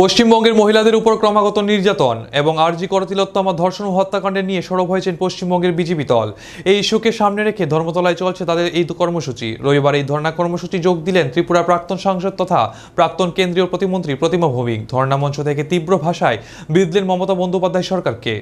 পশ্চিমবঙ্গের মহিলাদের উপর ক্রমাগত নির্যাতন এবং আরজি করতিলোত্তমা ধর্ষণ ও হত্যাকাণ্ডে নিয়ে সরব হয়েছেন পশ্চিমবঙ্গের বিজেপি দল। এই ইস্যুকে সামনে রেখে ধর্মতলায় চলছে তাদের এই কর্মসূচি। রবিবার এই ধর্ণা কর্মসূচি যোগ দিলেন ত্রিপুরা প্রাক্তন সাংসদ তথা প্রাক্তন কেন্দ্রীয় প্রতিমন্ত্রী প্রতিমা ভৌমিক। ধর্ণা মঞ্চ থেকে তীব্র ভাষায় বিদলেন মমতা বন্দ্যোপাধ্যায় সরকারকে।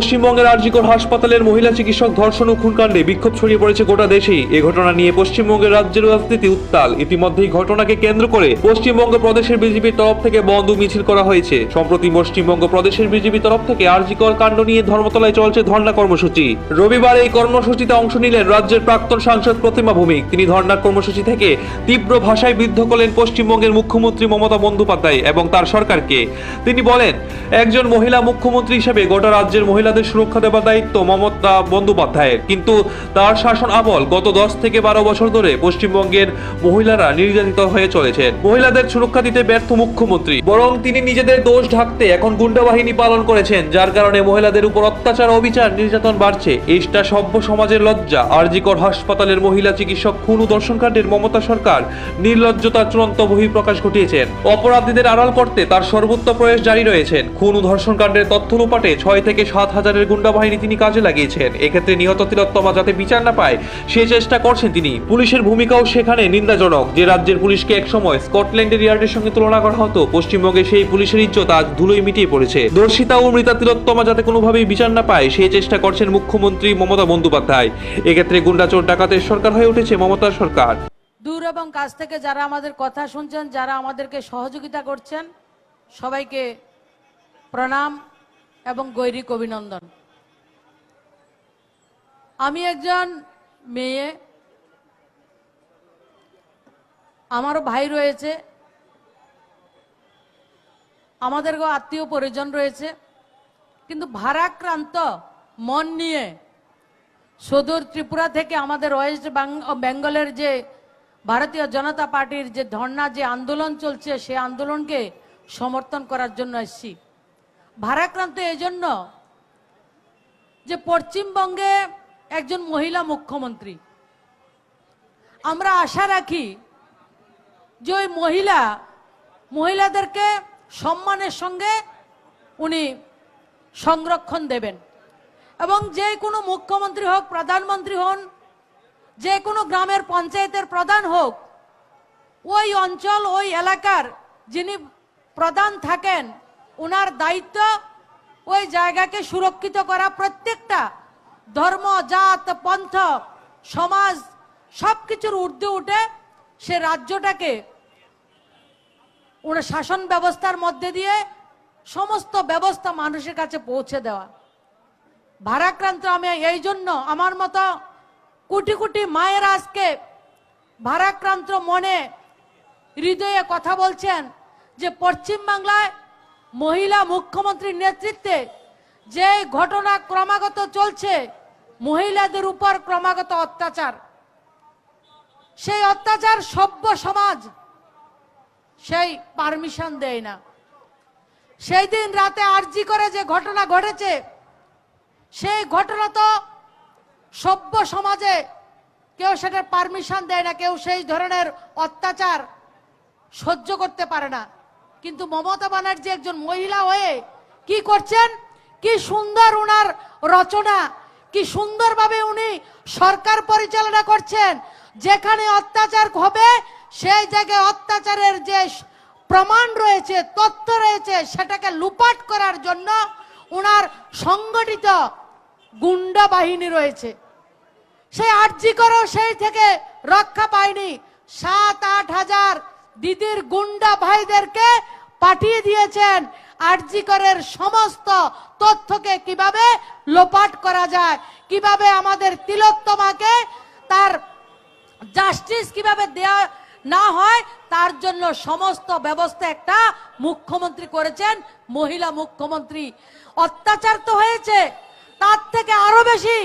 পশ্চিমবঙ্গের আরজিকর হাসপাতালের মহিলা চিকিৎসক ধর্ষণ ও খুনকাণ্ডে বিক্ষোভ ছড়িয়ে পড়েছে গোটা দেশেই। এ ঘটনা নিয়ে পশ্চিমবঙ্গের রাজ্যের রাজনীতি উত্তাল। ইতিমধ্যেই ঘটনাকে কেন্দ্র করে পশ্চিমবঙ্গ প্রদেশের বিজেপির তরফ থেকে বন্ধ মিছিল করা হয়েছে। সম্প্রতি পশ্চিমবঙ্গ প্রদেশের বিজেপি তরফ থেকে আরজিকর কাণ্ড নিয়ে ধর্মতলায় চলছে ধর্ণা কর্মসূচি। রবিবার এই কর্মসূচিতে অংশ নিলেন রাজ্যের প্রাক্তন সাংসদ প্রতিমা ভৌমিক। তিনি ধর্ণা কর্মসূচি থেকে তীব্র ভাষায় বিদ্ধ করলেন পশ্চিমবঙ্গের মুখ্যমন্ত্রী মমতা বন্দ্যোপাধ্যায় এবং তার সরকারকে। তিনি বলেন, একজন মহিলা মুখ্যমন্ত্রী হিসেবে গোটা রাজ্যের মহিলাদের সুরক্ষা দেওয়ার দায়িত্ব মমতা বন্দ্যোপাধ্যায়ের। কিন্তু তার শাসন আমল গত দশ থেকে বারো বছর ধরে পশ্চিমবঙ্গের মহিলারা নির্যাতিত হয়ে চলেছেন। মহিলাদের সুরক্ষা দিতে ব্যর্থ মুখ্যমন্ত্রী। বরং তিনি নিজেদের দোষ ঢাকতে এখন গুন্ডা বাহিনী পালন করেছেন, যার কারণে মহিলাদের উপর অত্যাচার অবিচার নির্যাতন বাড়ছে। এইটা সভ্য সমাজের লজ্জা। আরজিকর হাসপাতালের মহিলা চিকিৎসক খুন দর্শনকাণ্ডের মমতা সরকার নির্লজ্জতার চূড়ান্ত বহিঃপ্রকাশ ঘটিয়েছেন। অপরাধীদের আড়াল করতে তার সর্বোচ্চ প্রয়াস জারি রয়েছেন খুন ধর্ষণকাণ্ডের তথ্য লোপাটে ছয় থেকে সাত হাজারের গুন্ডা বাহিনী তিনি কাজে লাগিয়েছেন। এক্ষেত্রে নিহত তিলোত্তমা যাতে বিচার না পায়, সে চেষ্টা করছেন তিনি। পুলিশের ভূমিকাও সেখানে নিন্দাজনক, যে রাজ্যের পুলিশকে একসময় স্কটল্যান্ডের ইয়ার্ডের সঙ্গে তুলনা করা হতো, পশ্চিমবঙ্গে সেই পুলিশের ইজ্জত আজ ধুলোয় মিটিয়ে পড়েছে। দর্শিতা ও মৃতা তিলোত্তমা যাতে কোনোভাবেই বিচার না পায় সেই চেষ্টা করছেন মুখ্যমন্ত্রী মমতা বন্দ্যোপাধ্যায়। এক্ষেত্রে গুন্ডা চোর ডাকাতের সরকার হয়ে উঠেছে মমতার সরকার। দূর এবং কাছ থেকে যারা আমাদের কথা শুনছেন, যারা আমাদেরকে সহযোগিতা করছেন, সবাইকে প্রণাম। এবং গৈরিক অভিনন্দন। আমি একজন মেয়ে, আমারও ভাই রয়েছে, আমাদেরও আত্মীয় পরিজন রয়েছে, কিন্তু ভারাক্রান্ত মন নিয়ে সুদূর ত্রিপুরা থেকে আমাদের ওয়েস্ট বেঙ্গলের যে ভারতীয় জনতা পার্টির যে ধর্ণা যে আন্দোলন চলছে, সে আন্দোলনকে সমর্থন করার জন্য এসেছি। ভারাক্রান্ত এই জন্য যে পশ্চিমবঙ্গে একজন মহিলা মুখ্যমন্ত্রী। আমরা আশা রাখি যে ওই মহিলা, মহিলাদেরকে সম্মানের সঙ্গে উনি সংরক্ষণ দেবেন। এবং যে কোনো মুখ্যমন্ত্রী হোক, প্রধানমন্ত্রী হন, যে কোনো গ্রামের পঞ্চায়েতের প্রধান হোক, ওই অঞ্চল, ওই এলাকার যিনি প্রধান থাকেন ওনার দায়িত্ব ওই জায়গাকে সুরক্ষিত করা প্রত্যেকটা ধর্ম, জাত, পন্থ, সমাজ সব কিছুর ঊর্ধ্বে উঠে সে রাজ্যটাকে ওনার শাসন ব্যবস্থার মধ্যে দিয়ে সমস্ত ব্যবস্থা মানুষের কাছে পৌঁছে দেওয়া। ভারাক্রান্ত আমি এই জন্য আমার মতো কোটি কোটি মায়ের আজকে ভারাক্রান্ত মনে হৃদয়ে কথা বলছেন যে পশ্চিম বাংলায় মহিলা মুখ্যমন্ত্রীর নেতৃত্বে যে ঘটনা ক্রমাগত চলছে, মহিলাদের উপর ক্রমাগত অত্যাচার। সেই অত্যাচার সভ্য সমাজ সেই পারমিশন দেয় না। সেই দিন রাতে আরজি করে যে ঘটনা ঘটেছে, সেই ঘটনা তো সভ্য সমাজে কেউ সেটার পারমিশন দেয় না, কেউ সেই ধরনের অত্যাচার সহ্য করতে পারে না। কিন্তু মমতা ব্যানার্জি একজন মহিলা হয়ে কি করছেন? কি সুন্দর উনার রচনা, কি সুন্দরভাবে উনি সরকার পরিচালনা করছেন, যেখানে অত্যাচার হবে, সেই জায়গায় অত্যাচারের যে প্রমাণ রয়েছে, তথ্য রয়েছে, সেটাকে লুপাট করার জন্য উনার সংগঠিত গুন্ডা বাহিনী রয়েছে। সেই আর্জি করেও সেই থেকে রক্ষা পায়নি। সাত, আট হাজার দিদির গুন্ডা ভাইদেরকে পাঠিয়ে দিয়েছেন। আরজি করের সমস্ত তথ্যকে কীভাবে লোপাট করা যায়, কীভাবে আমাদের তিলোত্তমাকে তার জাস্টিস কীভাবে দেওয়া না হয়, তার জন্য সমস্ত ব্যবস্থা একটা মুখ্যমন্ত্রী করেছেন, মহিলা মুখ্যমন্ত্রী। অত্যাচার তো হয়েছে, তার থেকে আরও বেশি।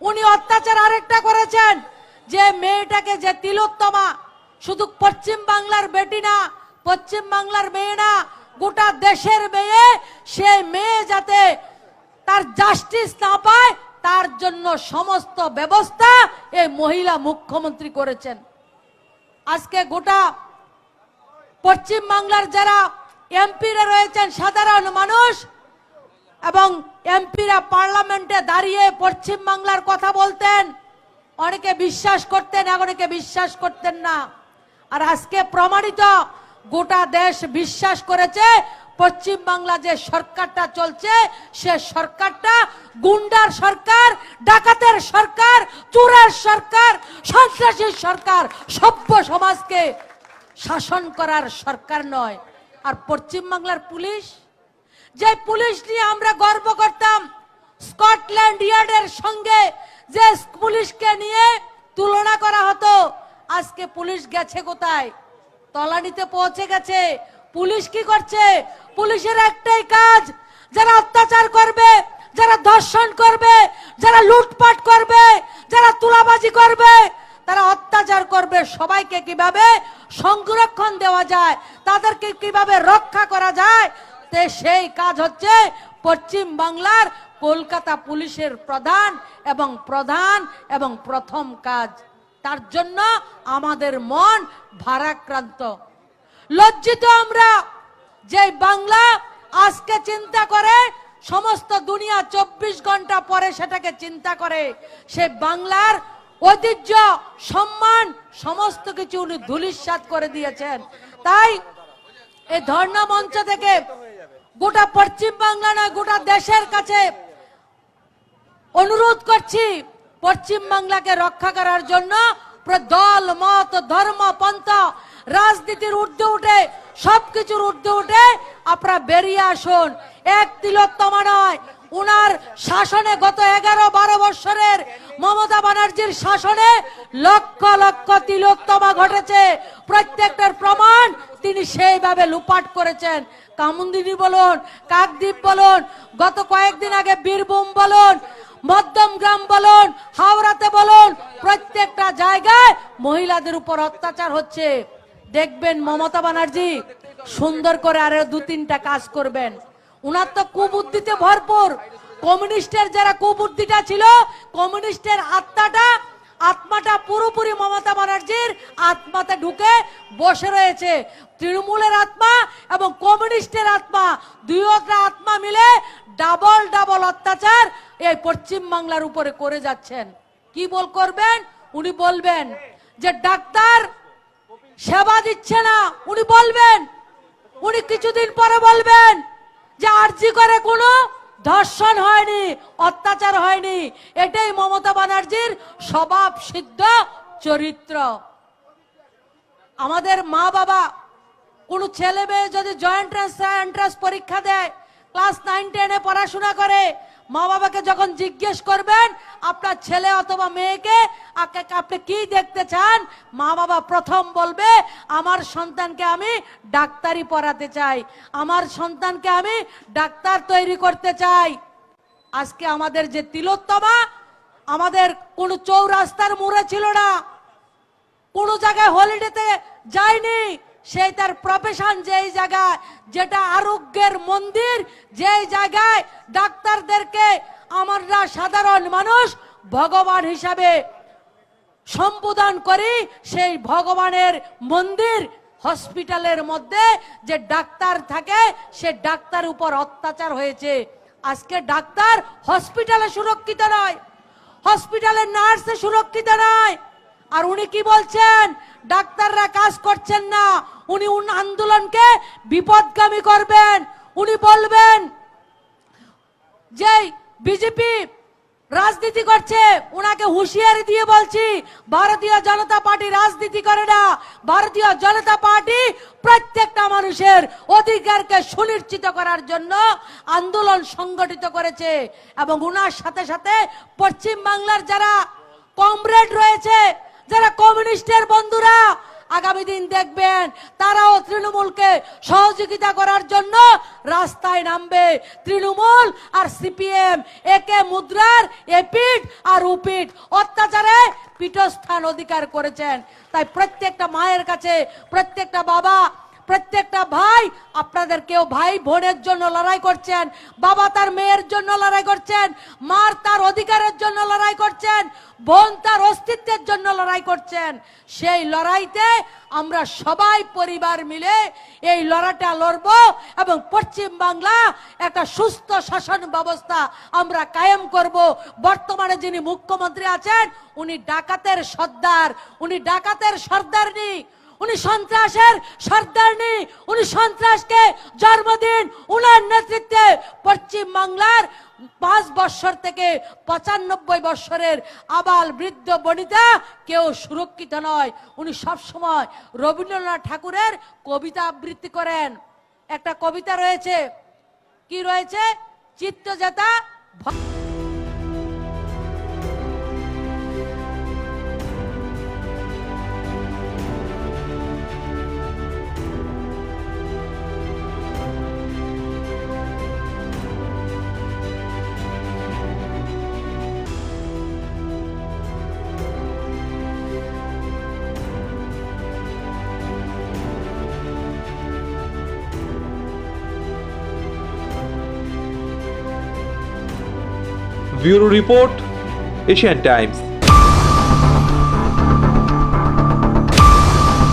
উনি অত্যাচার আরেকটা করেছেন, যে মেয়েটাকে যে তিলোত্তমা শুধু পশ্চিম বাংলার বেটি না, পশ্চিম বাংলার মেয়ে না, গোটা দেশের মেয়ে, সে মেয়ে যাতে তার জাস্টিস না পায়, তার জন্য সমস্ত ব্যবস্থা এই মহিলা মুখ্যমন্ত্রী করেছেন। আজকে গোটা পশ্চিম বাংলার যারা এমপিরা রয়েছেন, সাধারণ মানুষ, এবং এমপিরা পার্লামেন্টে দাঁড়িয়ে পশ্চিম বাংলার কথা বলতেন, অনেকে বিশ্বাস করতেন অনেকে বিশ্বাস করতেন না। আর আজকে প্রমাণিত গোটা দেশ বিশ্বাস করেছে, পশ্চিম বাংলা যে সরকারটা চলছে, সে সরকারটা গুন্ডার সরকার, ডাকাতের সরকার, চোরের সরকার সন্ত্রাসীর সরকার, সভ্য সমাজকে শাসন করার সরকার নয়। আর পশ্চিম বাংলার পুলিশ, যে পুলিশ নিয়ে আমরা গর্ব করতাম, স্কটল্যান্ড ইয়ার্ডের সঙ্গে যে পুলিশকে নিয়ে তুলনা করা হতো আজকে পুলিশ গেছে কোথায়? তলানিতে পৌঁছে গেছে। পুলিশ কি করছে? পুলিশের একটাই কাজ, যারা অত্যাচার করবে, যারা ধর্ষণ করবে, যারা লুটপাট করবে, যারা তুলাবাজি করবে, তারা অত্যাচার করবে। সবাইকে কীভাবে সংরক্ষণ দেওয়া যায়, তাদেরকে কীভাবে রক্ষা করা যায়, তে সেই কাজ হচ্ছে পশ্চিম বাংলার কলকাতা পুলিশের প্রধান এবং প্রধান এবং প্রথম কাজ। তার জন্য আমাদের মন ভারাক্রান্ত। লজ্জিত আমরা যে বাংলা আজকে চিন্তা করে, সমস্ত দুনিয়া চব্বিশ ঘণ্টা পরে সেটাকে চিন্তা করে। সে বাংলার ঐতিহ্য, সম্মান, সমস্ত কিছু উনি ধুলিস্বাত করে দিয়েছেন। তাই এই ধর্ণা মঞ্চ থেকে গোটা পশ্চিম বাংলা নয়, গোটা দেশের কাছে অনুরোধ করছি পশ্চিম বাংলাকে রক্ষা করার জন্য দল মত, ধর্ম, পন্থ, রাজনীতির ঊর্ধ্বে উঠে, সবকিছুর ঊর্ধ্বে উঠে আপনারা বেরিয়ে আসুন। এক তিলোত্তমা নয়, উনার শাসনে গত এগারো বারো বৎসরের মমতা ব্যানার্জির শাসনে লক্ষ লক্ষ তিলোত্তমা ঘটেছে। প্রত্যেকটার প্রমাণ তিনি সেইভাবে লুপাট করেছেন। কামুন্দিনী বলুন, কাকদ্বীপ বলুন, গত কয়েকদিন আগে বীরভূম বলুন মধ্যম গ্রাম বলুন, হাওড়াতে বলুন, প্রত্যেকটা জায়গায় মহিলাদের উপর অত্যাচার হচ্ছে। দেখবেন মমতা ব্যানার্জি সুন্দর করে আরও দু তিনটা কাজ করবেন। উনার তো কুবুদ্ধিতে ভরপুর। কমিউনিস্টের যারা কুবুদ্ধিটা ছিল, কমিউনিস্টের আত্মাটা আত্মাটা পুরোপুরি মমতা ব্যানার্জির আত্মাতে ঢুকে বসে রয়েছে। তৃণমূলের আত্মা এবং কমিউনিস্টের আত্মা, দুইটা আত্মা মিলে ডাবল ডাবল অত্যাচার এই পশ্চিম বাংলার উপরে করে যাচ্ছেন। কি বল করবেন? উনি বলবেন যে ডাক্তার সেবা দিচ্ছে না, উনি বলবেন। উনি কিছুদিন পরে বলবেন যে আরজি করে কোনো ধর্ষণ হয়নি, অত্যাচার হয়নি। এটাই মমতা ব্যানার্জির স্বভাব সিদ্ধ চরিত্র। আমাদের মা বাবা কোনো ছেলে মেয়ে যদি জয়েন্ট এন্ট্রান্স পরীক্ষা দেয় ক্লাস নাইন, টেনে পড়াশোনা করে, মা বাবাকে যখন জিজ্ঞেস করবেন, আপনার ছেলে অথবা মেয়েকে আপনি কি দেখতে চান? মা বাবা প্রথম বলবে, আমার সন্তানকে আমি ডাক্তারি পড়াতে চাই। আমার সন্তানকে আমি ডাক্তার তৈরি করতে চাই। আজকে আমাদের যে তিলোত্তমা, আমাদের কোনো চৌরাস্তার মোড়ে ছিল না। কোনো জায়গায় হলিডেতে যায়নি। সেই তার প্রফেশন যেই জায়গায়, যেটা আরোগ্যের মন্দির, যেই জায়গায় ডাক্তারদেরকে আমরা সাধারণ মানুষ ভগবান হিসাবে সম্বোধন করি, সেই ভগবানের মন্দির হসপিটালের মধ্যে যে ডাক্তার থাকে, সে ডাক্তার উপর অত্যাচার হয়েছে। আজকে ডাক্তার হসপিটালে সুরক্ষিত নয়, হসপিটালের নার্সে সুরক্ষিত নয়। আর উনি কি বলছেন? ডাক্তাররা কাজ করছেন না। উনি উন আন্দোলনকে বিপদগামী করবেন। উনি বলবেন যে বিজেপি রাজনীতি করছে ওনাকে হুঁশিয়ারি দিয়ে বলছি, ভারতীয় জনতা পার্টি রাজনীতি করে না। ভারতীয় জনতা পার্টি প্রত্যেকটা মানুষের অধিকারকে সুনিশ্চিত করার জন্য আন্দোলন সংগঠিত করেছে এবং ওনার সাথে সাথে পশ্চিম বাংলার যারা কমরেড রয়েছে যারা কমিউনিস্টের বন্ধুরা, আগামী দিন দেখবেন তারাও তৃণমূলকে সহযোগিতা করার জন্য রাস্তায় নামবে। তৃণমূল আর সিপিএম একে মুদ্রার এপিট আর উপিট অত্যাচারে পীঠস্থান অধিকার করেছেন। তাই প্রত্যেকটা মায়ের কাছে, প্রত্যেকটা বাবা প্রত্যেকটা ভাই আপনাদের কেউ ভাই বোনের জন্য লড়াই করছেন, বাবা তার মেয়ের জন্য লড়াই করছেন, মার তার অধিকারের জন্য লড়াই করছেন, বোন তার অস্তিত্বের জন্য লড়াই করছেন। সেই লড়াইতে আমরা সবাই পরিবার মিলে এই লড়াইটা লড়ব এবং পশ্চিম বাংলা একটা সুস্থ শাসন ব্যবস্থা আমরা কায়েম করব। বর্তমানে যিনি মুখ্যমন্ত্রী আছেন, উনি ডাকাতের সর্দার, উনি ডাকাতের সর্দারনি। উনি সন্ত্রাসের সর্দারনি। উনি সন্ত্রাসকে জন্মদিন উনার নেতৃত্বে পশ্চিম বাংলার পাঁচ বৎসর থেকে পঁচানব্বই বৎসরের আবাল বৃদ্ধ বনিতা কেউ সুরক্ষিত নয়। উনি সবসময় রবীন্দ্রনাথ ঠাকুরের কবিতা আবৃত্তি করেন। একটা কবিতা রয়েছে। কি রয়েছে? চিত্তজেতা Bureau Report, Asian Times.